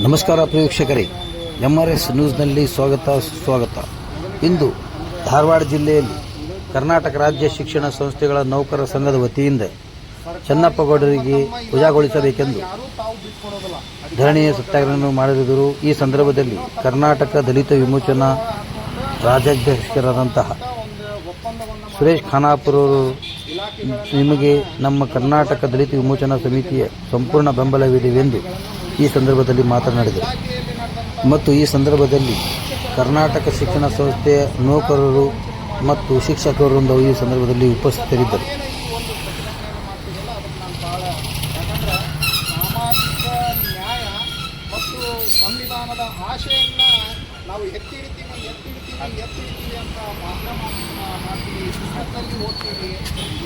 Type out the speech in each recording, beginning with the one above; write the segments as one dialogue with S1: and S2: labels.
S1: ನಮಸ್ಕಾರ ಪ್ರೇಕ್ಷಕರೇ M R S ನ್ಯೂಸ್ನಲ್ಲಿ ಸ್ವಾಗತ, ಸುಸ್ವಾಗತ. ಇಂದು ಧಾರವಾಡ ಜಿಲ್ಲೆಯಲ್ಲಿ ಕರ್ನಾಟಕ ರಾಜ್ಯ ಶಿಕ್ಷಣ ಸಂಸ್ಥೆಗಳ ನೌಕರರ ಸಂಘದ ವತಿಯಿಂದ ಚನ್ನಪ್ಪಗೌಡರಿಗೆ ವಜಾಗೊಳಿಸಬೇಕೆಂದು ಧರಣಿಯ ಸತ್ಯಾಗ್ರಹವನ್ನು ಮಾಡಿದರು ಈ ಸಂದರ್ಭದಲ್ಲಿ ಕರ್ನಾಟಕ ದಲಿತ ವಿಮೋಚನಾ ರಾಜ್ಯಾಧ್ಯಕ್ಷರಾದಂತಹ ಸುರೇಶ್ ಖಾನಾಪುರ ಅವರು ನಿಮಗೆ ನಮ್ಮ ಕರ್ನಾಟಕ ದಲಿತ ವಿಮೋಚನಾ ಸಮಿತಿಯ ಸಂಪೂರ್ಣ ಬೆಂಬಲವಿದೆವೆಂದು ಈ ಸಂದರ್ಭದಲ್ಲಿ ಮಾತನಾಡಿದರು ಮತ್ತು ಈ ಸಂದರ್ಭದಲ್ಲಿ ಕರ್ನಾಟಕ ಶಿಕ್ಷಣ ಸಂಸ್ಥೆಯ ನೌಕರರು ಮತ್ತು ಶಿಕ್ಷಕರೊಂದು ಈ ಸಂದರ್ಭದಲ್ಲಿ ಉಪಸ್ಥಿತರಿದ್ದರು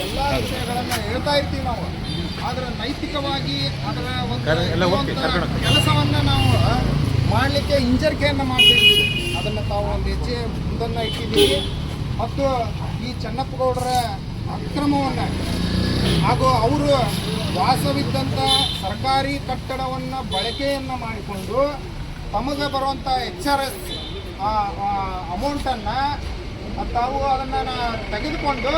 S2: ಎಲ್ಲ ವಿಷಯಗಳನ್ನ ಹೇಳ್ತಾ ಇರ್ತೀವಿ ನಾವು ಆದ್ರೆ ನೈತಿಕವಾಗಿ ಅದರ ಒಂದು ಕೆಲಸವನ್ನ ನಾವು ಮಾಡಲಿಕ್ಕೆ ಹಿಂಜರಿಕೆಯನ್ನ ಮಾಡ್ತೀವಿ ಅದನ್ನ ತಾವು ಒಂದು ಹೆಜ್ಜೆ ಮುಂದನ್ನ ಇಟ್ಟಿದ್ದೀವಿ. ಮತ್ತು ಈ ಚನ್ನಪ್ಪಗೌಡರ ಅಕ್ರಮವನ್ನು ಹಾಗೂ ಅವರು ವಾಸವಿದ್ದಂಥ ಸರ್ಕಾರಿ ಕಟ್ಟಡವನ್ನು ಬಳಕೆಯನ್ನು ಮಾಡಿಕೊಂಡು ತಮಗೆ ಬರುವಂಥ ಎಚ್ ಆರ್ ಎಸ್ ಅಮೌಂಟನ್ನು ತಾವು ಅದನ್ನು ತೆಗೆದುಕೊಂಡು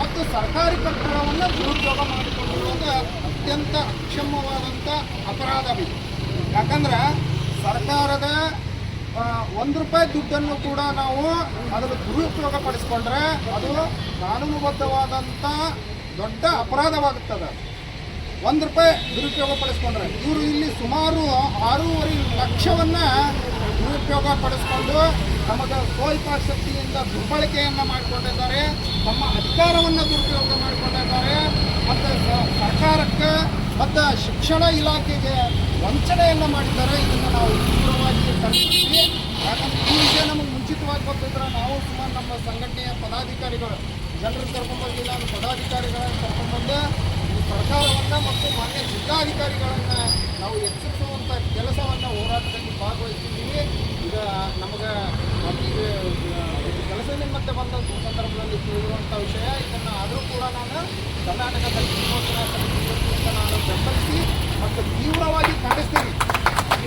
S2: ಮತ್ತು ಸರ್ಕಾರಿ ಕಟ್ಟಡವನ್ನು ದುರುಪಯೋಗ ಮಾಡಿಕೊಂಡಿರುವುದು ಅತ್ಯಂತ ಅಕ್ಷಮ್ಯವಾದಂಥ ಅಪರಾಧವಿದೆ ಯಾಕಂದ್ರೆ ಸರ್ಕಾರದ ಒಂದು ರೂಪಾಯಿ ದುಡ್ಡನ್ನು ಕೂಡ ನಾವು ಅದನ್ನು ದುರುಪಯೋಗ ಪಡಿಸ್ಕೊಂಡ್ರೆ ಅದು ಕಾನೂನುಬದ್ಧವಾದಂಥ ದೊಡ್ಡ ಅಪರಾಧವಾಗುತ್ತದೆ. ಒಂದು ರೂಪಾಯಿ ದುರುಪಯೋಗ ಪಡಿಸ್ಕೊಂಡ್ರೆ ಇವರು ಇಲ್ಲಿ ಸುಮಾರು ಆರೂವರೆ ಲಕ್ಷವನ್ನ ದುರುಪಯೋಗ ಪಡಿಸ್ಕೊಂಡು ನಮಗೆ ಸ್ವಲ್ಪ ಶಕ್ತಿಯಿಂದ ದುರ್ಬಳಕೆಯನ್ನು ಮಾಡಿಕೊಂಡಿದ್ದಾರೆ, ತಮ್ಮ ಅಧಿಕಾರವನ್ನು ದುರುಪಯೋಗ ಮಾಡಿಕೊಂಡಿದ್ದಾರೆ, ಮತ್ತು ಸರ್ಕಾರಕ್ಕೆ ಮತ್ತು ಶಿಕ್ಷಣ ಇಲಾಖೆಗೆ ವಂಚನೆಯನ್ನು ಮಾಡಿದ್ದಾರೆ. ಇದನ್ನು ನಾವು ತೀವ್ರವಾಗಿ ಖಂಡಿಸ್ತೀವಿ. ಯಾಕಂದ್ರೆ ಈ ವಿಷಯ ನಮಗೆ ಮುಂಚಿತವಾಗಿ ಗೊತ್ತಿದ್ರೆ ನಾವು ಸುಮಾರು ನಮ್ಮ ಸಂಘಟನೆಯ ಪದಾಧಿಕಾರಿಗಳು ಜನರು ಕರ್ಕೊಂಬಂದಿಲ್ಲ ಪದಾಧಿಕಾರಿಗಳನ್ನು ಕರ್ಕೊಂಡ್ಬಂದು ಸರ್ಕಾರವನ್ನು ಮತ್ತು ಮಾನ್ಯ ಜಿಲ್ಲಾಧಿಕಾರಿಗಳನ್ನು ನಾವು ಎಚ್ಚರಿಸುವಂಥ ಕೆಲಸವನ್ನು ಹೋರಾಟದಲ್ಲಿ ಭಾಗವಹಿಸಿದ್ದೀವಿ ಈಗ ನಮಗೆ ಈಗ ಕೆಲಸ ನಿಮ್ಮತ್ತೆ ಬಂದ ಸಂದರ್ಭದಲ್ಲಿ ತಿಳಿದಿರುವಂಥ ವಿಷಯ, ಇದನ್ನು ಆದರೂ ಕೂಡ ನಾನು ಕರ್ನಾಟಕದಲ್ಲಿ ವಿಮೋಚನಾ ನಾನು ಬೆಂಬಲಿಸಿ ಮತ್ತು ತೀವ್ರವಾಗಿ ಖಂಡಿಸ್ತೀನಿ.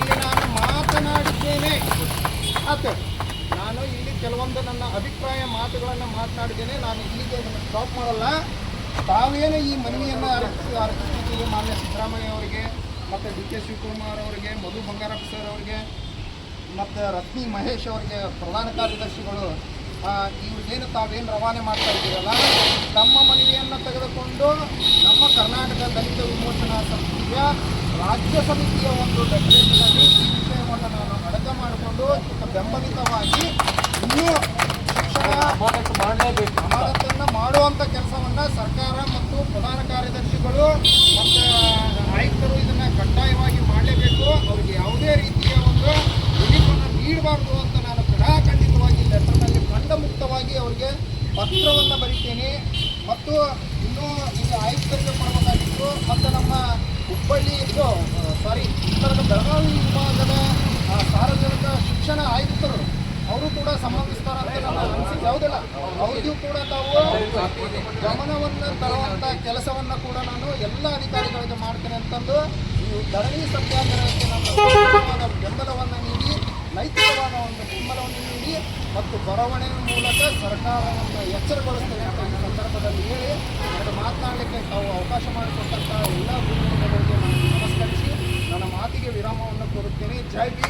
S2: ಇಲ್ಲಿ ನಾನು ಮಾತನಾಡಿದ್ದೇನೆ. ಆತು ನಾನು ಇಲ್ಲಿ ಕೆಲವೊಂದು ನನ್ನ ಅಭಿಪ್ರಾಯ ಮಾತುಗಳನ್ನು ಮಾತನಾಡಿದ್ದೇನೆ. ನಾನು ಇಲ್ಲಿಗೆ ಸ್ಟಾಪ್ ಮಾಡಲ್ಲ. ತಾವೇನು ಈ ಮನವಿಯನ್ನು ಅರ್ಪಿಸಿ ಅರ್ಪಿಸಿದ್ದೀವಿ ಮಾನ್ಯ ಸಿದ್ದರಾಮಯ್ಯ ಅವರಿಗೆ? ಮತ್ತು ಡಿ ಕೆ ಶಿವಕುಮಾರ್ ಅವರಿಗೆ, ಮಧು ಬಂಗಾರಪ್ಪ ಸರ್ ಅವರಿಗೆ, ಮತ್ತು ರತ್ನಿ ಮಹೇಶ್ ಅವರಿಗೆ ಪ್ರಧಾನ ಕಾರ್ಯದರ್ಶಿಗಳು ಇವ್ರಿಗೇನು ತಾವೇನು ರವಾನೆ ಮಾಡ್ತಾ ಇದ್ದೀರಲ್ಲ, ತಮ್ಮ ಮನವಿಯನ್ನು ತೆಗೆದುಕೊಂಡು ನಮ್ಮ ಕರ್ನಾಟಕ ದಲಿತ ವಿಮೋಚನಾ ಸಮಿತಿಯ ರಾಜ್ಯ ಸಮಿತಿಯ ಒಂದು ಡೆಕ್ರೇಷನಲ್ಲಿ ಈ ವಿಷಯವನ್ನು ನಾನು ಅಡಕ ಮಾಡಿಕೊಂಡು ಬೆಂಬಲಿತವಾಗಿ ಇನ್ನೂ ಶಿಕ್ಷಣ ಮಾಡಲೇಬೇಕು ಅಮಾನತನ್ನು ಮಾಡುವಂಥ ಕೆಲಸವನ್ನು ಸರ್ಕಾರ ಮತ್ತು ಪ್ರಧಾನ ಕಾರ್ಯದರ್ಶಿಗಳು ಮತ್ತು ಆಯುಕ್ತರು ಇದನ್ನು ಕಡ್ಡಾಯವಾಗಿ ಮಾಡಲೇಬೇಕು. ಅವ್ರಿಗೆ ಯಾವುದೇ ರೀತಿಯ ಒಂದು ರಿಲೀಫನ್ನು ನೀಡಬಾರ್ದು ಅಂತ ನಾನು ಕಡಾಖಂಡಿತವಾಗಿ ಲೆಟರ್ನಲ್ಲಿ ಖಂಡಮುಕ್ತವಾಗಿ ಅವರಿಗೆ ಪತ್ರವನ್ನು ಬರೀತೇನೆ. ಮತ್ತು ಇನ್ನೂ ಈಗ ಆಯುಕ್ತರಿಗೆ ಕೊಡಬೇಕಾಗಿತ್ತು. ಮತ್ತು ನಮ್ಮ ಹುಬ್ಬಳ್ಳಿ ಸಾರಿ ಉತ್ತರದ ಬೆಳಗಾವಿ ವಿಭಾಗದ ಸಾರ್ವಜನಿಕ ಶಿಕ್ಷಣ ಆಯುಕ್ತರು, ಅವರು ಕೂಡ ಅನಿಸಿಕೆ ಯಾವುದಿಲ್ಲ ಅವ್ರಿಗೂ ಕೂಡ ತಾವು ಗಮನವನ್ನು ತರುವಂಥ ಕೆಲಸವನ್ನು ಕೂಡ ನಾನು ಎಲ್ಲ ಅಧಿಕಾರಿಗಳಿಗೆ ಮಾಡ್ತೇನೆ ಅಂತಂದು ಈ ಧರಣಿ ಸತ್ಯಾಗ್ರಹಕ್ಕೆ ನಾನು ಸಂಪೂರ್ಣವಾದ ಬೆಂಬಲವನ್ನು ನೀಡಿ, ನೈತಿಕವಾದ ಒಂದು ಬೆಂಬಲವನ್ನು ನೀಡಿ ಮತ್ತು ಬರವಣಿಗೆ ಮೂಲಕ ಸರ್ಕಾರವನ್ನು ಎಚ್ಚರಗೊಳಿಸ್ತೇನೆ ಅಂತ ಈ ಸಂದರ್ಭದಲ್ಲಿ ಹೇಳಿ ಅದು ಮಾತನಾಡಲಿಕ್ಕೆ ತಾವು ಅವಕಾಶ ಮಾಡಿಕೊಟ್ಟಂತಹ ಎಲ್ಲ ನಾನು ನಮಸ್ಕರಿಸಿ, ನನ್ನ ಮಾತಿಗೆ ವಿರಾಮವನ್ನು ಕೋರುತ್ತೇನೆ ಜೈ ಬಿ